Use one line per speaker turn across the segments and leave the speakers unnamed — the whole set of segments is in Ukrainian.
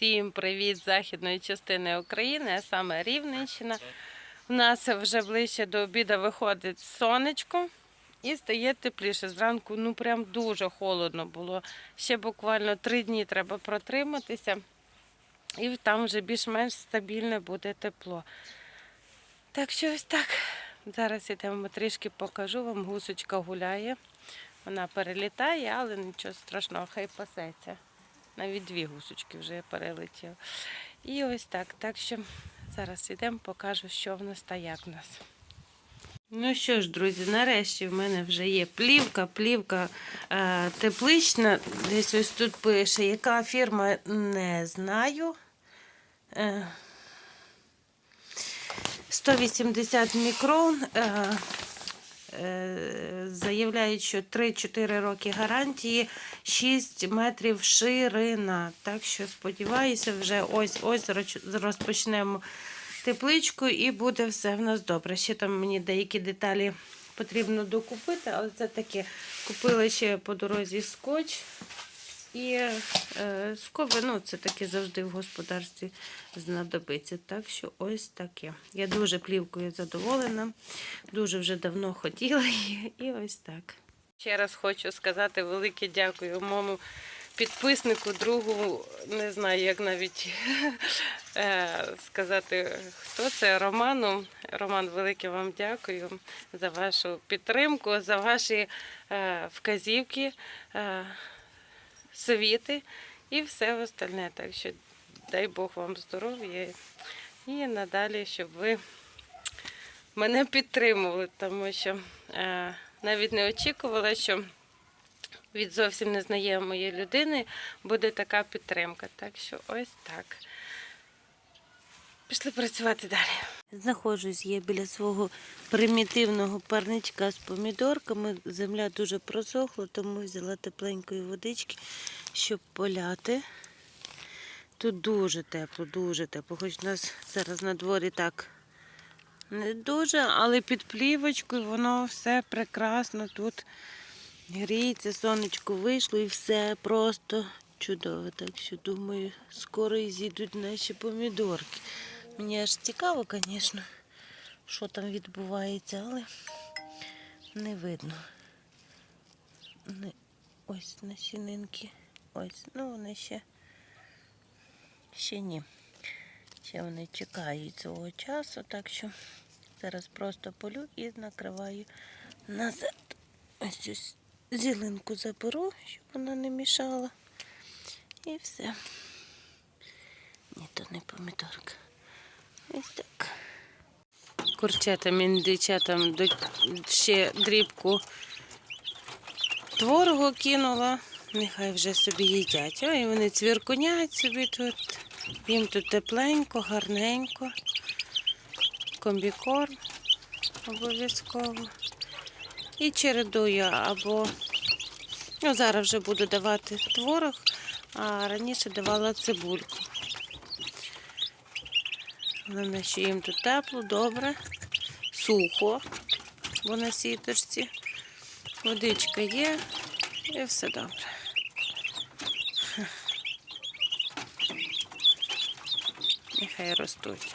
Всім привіт з західної частини України, а саме Рівненщина. У нас вже ближче до обіду виходить сонечко і стає тепліше. Зранку ну прям дуже холодно було. Ще буквально три дні треба протриматися, і там вже більш-менш стабільне буде тепло. Так що ось так. Зараз йдемо трішки покажу вам. Гусочка гуляє. Вона перелітає, але нічого страшного, хай пасеться. Навіть дві гусочки вже перелетіли. І ось так. Так що зараз йдемо, покажу, що в нас та як в нас. Ну що ж, друзі, нарешті в мене вже є плівка, плівка е, теплична. Десь ось тут пише, яка фірма не знаю. Е, 180 мікрон. Е, заявляють, що 3-4 роки гарантії, 6 метрів ширина. Так що сподіваюся, вже ось ось розпочнемо тепличку і буде все в нас добре. Ще там мені деякі деталі потрібно докупити, але це таке. Купила ще по дорозі скотч. І е, скоби, ну, це таке завжди в господарстві знадобиться. Так що ось таке. Я дуже плівкою задоволена, дуже вже давно хотіла її, і ось так. Ще раз хочу сказати велике дякую моєму підписнику, другу, не знаю, як навіть е, сказати, хто це Роману. Роман, велике вам дякую за вашу підтримку, за ваші е, вказівки. Совіти і все остальне. Так що дай Бог вам здоров'я і надалі, щоб ви мене підтримували, тому що е, навіть не очікувала, що від зовсім незнайомої людини буде така підтримка. Так що ось так. Пішли працювати далі. Знаходжусь я біля свого примітивного парничка з помідорками. Земля дуже просохла, тому взяла тепленької водички, щоб поляти. Тут дуже тепло, дуже тепло. Хоч у нас зараз на дворі так не дуже, але під плівочкою воно все прекрасно тут гріється, сонечко вийшло і все просто чудово. Так що думаю, скоро і зійдуть наші помідорки. Мені аж цікаво, звісно, що там відбувається, але не видно. Ось насінинки. Ось, ну вони ще, ще ні. Ще вони чекають цього часу, так що зараз просто полю і накриваю назад. Ось ось зілинку заберу, щоб вона не мішала. І все. Ні, то не помідорка. Ось так. Курчатам, індичатам ще дрібку творогу кинула. Нехай вже собі їдять. Ой, вони цвіркунять собі тут. Їм тут тепленько, гарненько. Комбікорм обов'язково. І чередую або ну, зараз вже буду давати творог, а раніше давала цибульку. Головне, що їм тут тепло, добре, сухо, бо на сіточці. Водичка є і все добре. Нехай ростуть.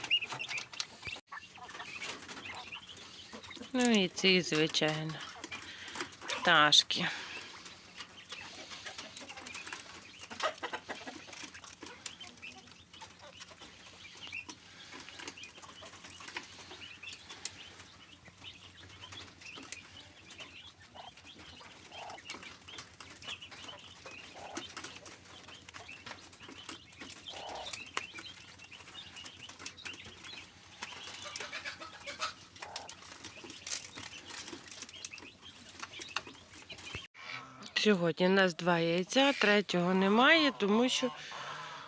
Ну і ці, звичайно, пташки. Сьогодні у нас два яйця, третього немає, тому що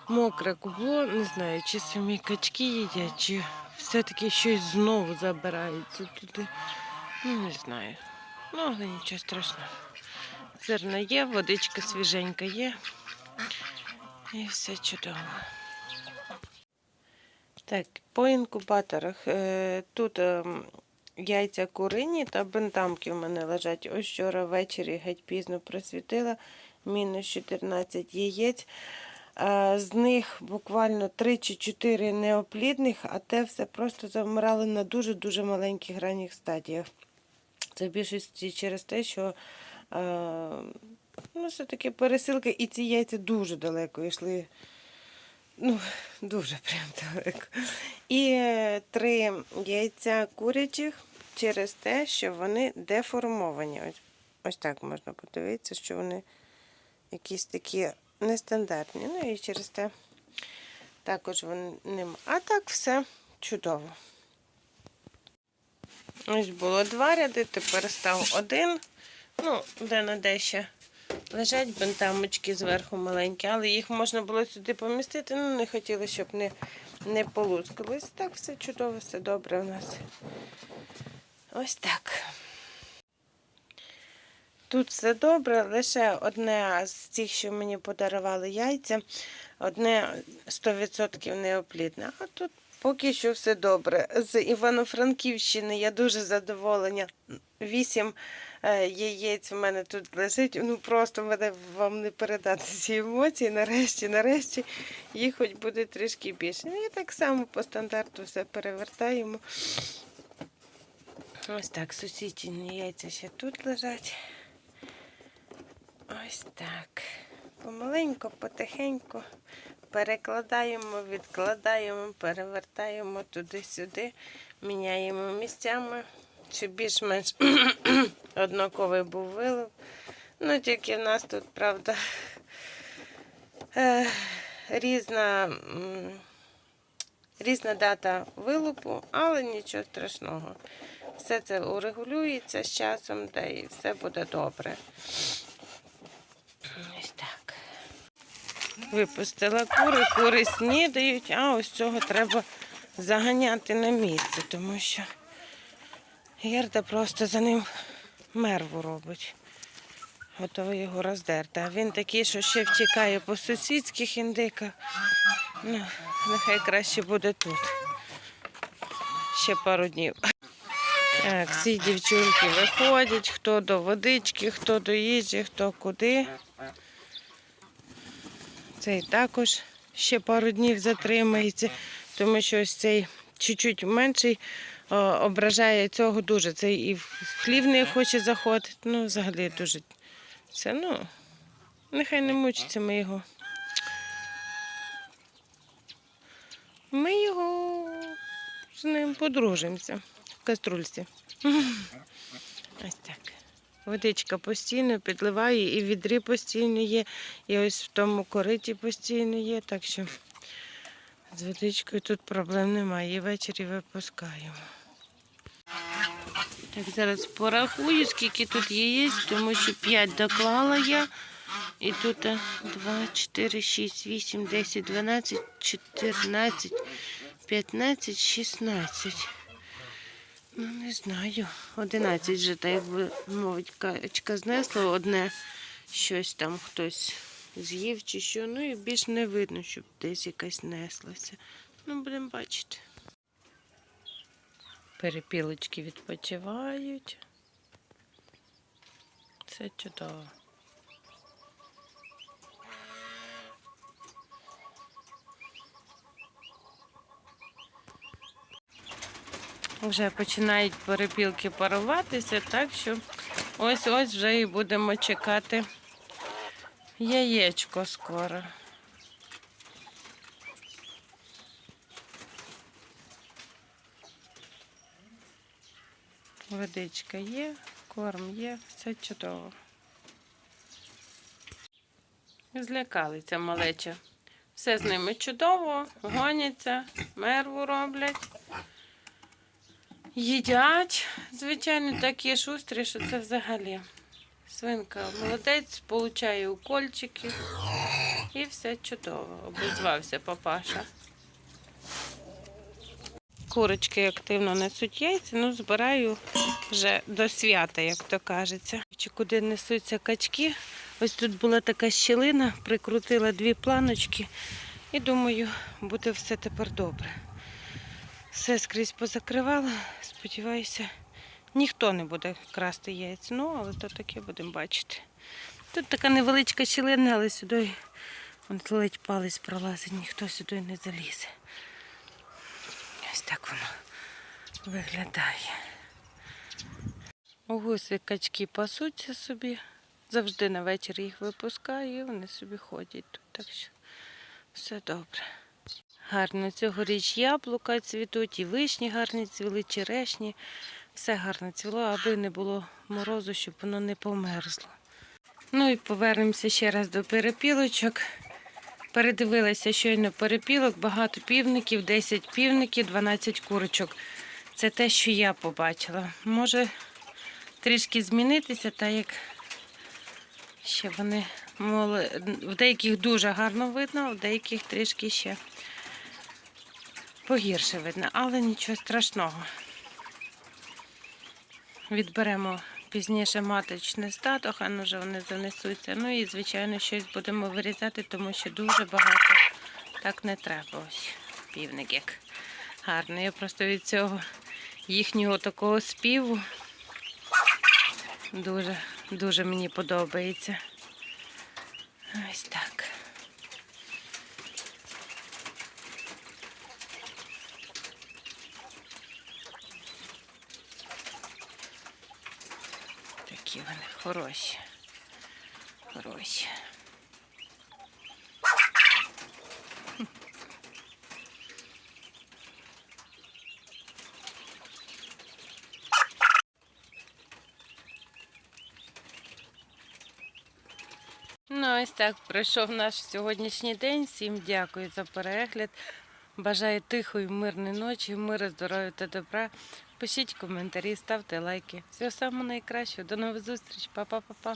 мокре кубло, не знаю, чи самі качки їдять, чи все-таки щось знову забирається туди. Ну, не знаю. Ну, але нічого страшного. Зерна є, водичка свіженька є. І все чудово. Так, по інкубаторах. Е, Тут ем, яйця курині та бентамки в мене лежать. Ось вчора ввечері геть пізно просвітила. Мінус 14 яєць. Е, З них буквально 3 чи 4 неоплідних, а те все просто завмирали на дуже-дуже маленьких ранніх стадіях. Це в більшості через те, що е, ну, все-таки пересилки і ці яйця дуже далеко йшли. Ну, дуже прям далеко. І е, три яйця курячих через те, що вони деформовані. Ось, ось так можна подивитися, що вони якісь такі нестандартні. Ну і через те також вони нема. А так все чудово. Ось було два ряди, тепер став один. Ну, де на де ще лежать бентамочки зверху маленькі, але їх можна було сюди помістити. Ну, не хотіли, щоб не, не полускалось. Так, все чудово, все добре у нас. Ось так. Тут все добре, лише одне з тих, що мені подарували яйця, одне 100% неоплідне. А тут поки що все добре. З Івано-Франківщини я дуже задоволена. Вісім е, яєць в мене тут лежить. Ну просто мене вам не передати ці емоції. Нарешті, нарешті їх хоч буде трішки більше. Ну і так само по стандарту все перевертаємо. Ось так, сусідні яйця ще тут лежать. Ось так. Помаленько, потихеньку перекладаємо, відкладаємо, перевертаємо туди-сюди, міняємо місцями, щоб більш-менш однаковий був вилов. Ну, тільки в нас тут, правда, е, різна, різна дата вилупу, але нічого страшного. Все це урегулюється з часом, та і все буде добре. Ось так. Випустила кури, кури снідають, а ось цього треба заганяти на місце, тому що Герда просто за ним мерву робить. Готова його роздерти. А він такий, що ще втікає по сусідських індиках. Ну, нехай краще буде тут. Ще пару днів. Так, всі дівчинки виходять, хто до водички, хто до їжі, хто куди. Цей також ще пару днів затримається, тому що ось цей чуть-чуть менший о, ображає цього дуже. Цей і в хлів не хоче заходити. Ну, взагалі дуже це, ну, нехай не мучиться ми його. Ми його з ним подружимося каструльці. Ось так. Водичка постійно підливає, і в відрі постійно є, і ось в тому кориті постійно є, так що з водичкою тут проблем немає. І ввечері випускаємо. Так, зараз порахую, скільки тут яєць, тому що 5 доклала я. І тут 2, 4, 6, 8, 10, 12, 14, 15, 16. Ну, не знаю. 11 вже, так якби мовить, качка знесла, одне щось там хтось з'їв чи що. Ну і більш не видно, щоб десь якась неслася. Ну, будемо бачити. Перепілочки відпочивають. Все чудово. Вже починають перепілки паруватися, так що ось ось вже і будемо чекати яєчко скоро. Водичка є, корм є, все чудово. Злякалися малеча. Все з ними чудово, гоняться, мерву роблять. Їдять, звичайно, такі шустрі, що це взагалі. Свинка молодець, получає укольчики і все чудово. Обізвався папаша. Курочки активно несуть яйця, ну збираю вже до свята, як то кажеться. Чи куди несуться качки? Ось тут була така щілина, прикрутила дві планочки і думаю, буде все тепер добре. Все скрізь позакривала. Сподіваюся, ніхто не буде красти яйця. Ну, але то таке будемо бачити. Тут така невеличка щілина, але сюди Вон ледь палець пролазить, ніхто сюди не залізе. Ось так воно виглядає. Гуси качки пасуться собі. Завжди на вечір їх випускаю і вони собі ходять тут. Так що все добре. Гарно цьогоріч яблука цвітуть, і вишні гарні цвіли, черешні. Все гарно цвіло, аби не було морозу, щоб воно не померзло. Ну і повернемося ще раз до перепілочок. Передивилася щойно перепілок, багато півників, 10 півників, 12 курочок. Це те, що я побачила. Може трішки змінитися, так як ще вони моли... в деяких дуже гарно видно, в деяких трішки ще погірше видно, але нічого страшного. Відберемо пізніше маточне стадо, хай ну, вже вони занесуться. Ну і, звичайно, щось будемо вирізати, тому що дуже багато так не треба. Ось півник як гарний. Я просто від цього їхнього такого співу дуже, дуже мені подобається. Ось так. Такі вони хороші. Хороші. Ну, ось так пройшов наш сьогоднішній день. Всім дякую за перегляд. Бажаю тихої, мирної ночі, миру, здоров'я та добра. Пишіть коментарі, ставте лайки. Всього самого найкращого. До нових зустріч. Па-па-па-па.